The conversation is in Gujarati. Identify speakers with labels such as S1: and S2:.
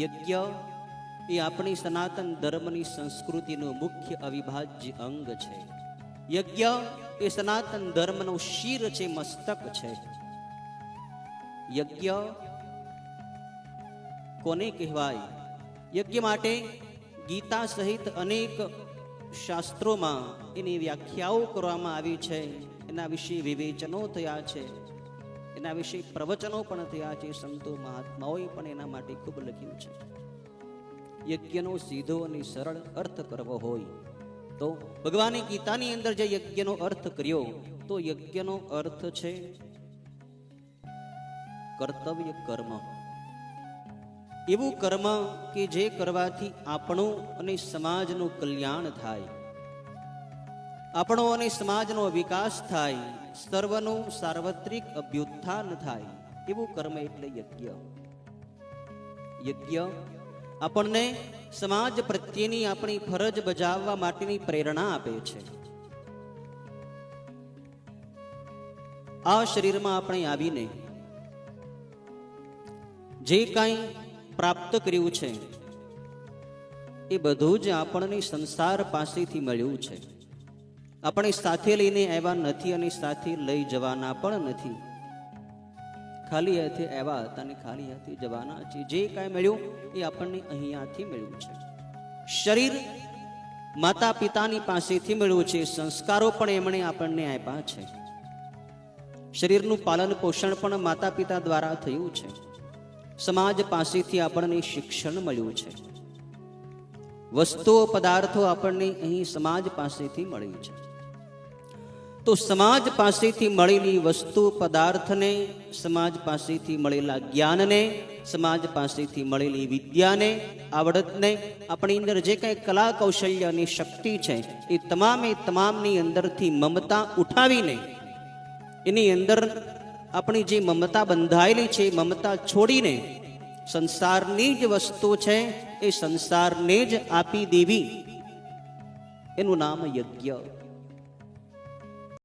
S1: યજ્ઞ એ આપણી સનાતન ધર્મની સંસ્કૃતિનું મુખ્ય અવિભાજ્ય અંગ છે. યજ્ઞ એ સનાતન ધર્મનું શિર છે, મસ્તક છે. યજ્ઞ કોને કહેવાય? યજ્ઞ માટે ગીતા સહિત અનેક શાસ્ત્રોમાં એની વ્યાખ્યાઓ કરવામાં આવી છે. એના વિશે વિવેચનો થયા છે. એના વિશે પ્રવચનો પણ થયા છે, સંતો મહાત્માઓએ પણ એના માટે ખૂબ લખ્યું છે. યજ્ઞનો સીધો અને સરળ અર્થ કરવો હોય તો ભગવાને ગીતાની અંદર જે યજ્ઞનો અર્થ કર્યો, તો યજ્ઞનો અર્થ છે કર્તવ્ય કર્મ. એવું કર્મ કે જે કરવાથી આપણું અને સમાજનું કલ્યાણ થાય. આપણો અને સમાજનો વિકાસ થાય. સર્વનું સાર્વત્રિક અભ્યુત્થાન થાય, એવું કર્મ એટલે યજ્ઞ. યજ્ઞ આપણને સમાજ પ્રત્યેની આપણી ફરજ બજાવવા માટેની પ્રેરણા આપે છે. આ શરીરમાં આપણે આવીને જે કાંઈ પ્રાપ્ત કર્યું છે, એ બધું જ આપણને સંસાર પાસેથી મળ્યું છે. આપણે સાથે લઈને આવ્યા નથી અને સાથે લઈ જવાના પણ નથી. ખાલી હાથે આવ્યા હતા અને ખાલી હાથે જવાના છે. જે કાંઈ મળ્યું એ આપણને અહીંયાથી મળ્યું છે. શરીર માતા પિતાની પાસેથી મળ્યું છે. સંસ્કારો પણ એમણે આપણને આપ્યા છે. શરીરનું પાલન પોષણ પણ માતા પિતા દ્વારા થયું છે. સમાજ પાસેથી આપણને શિક્ષણ મળ્યું છે. વસ્તુઓ, પદાર્થો આપણને અહીં સમાજ પાસેથી મળી છે. તો સમાજ પાસેથી મળેલી વસ્તુ, પદાર્થને, સમાજ પાસેથી મળેલા જ્ઞાનને, સમાજ પાસેથી મળેલી વિદ્યાને, આવડતને, આપણી અંદર જે કંઈ કલા કૌશલ્યની શક્તિ છે, એ તમામે તમામની અંદરથી મમતા ઉઠાવીને, એની અંદર આપણી જે મમતા બંધાયેલી છે, મમતા છોડીને, સંસારની જ વસ્તુ છે, એ સંસારને જ આપી દેવી. એનું નામ યજ્ઞ.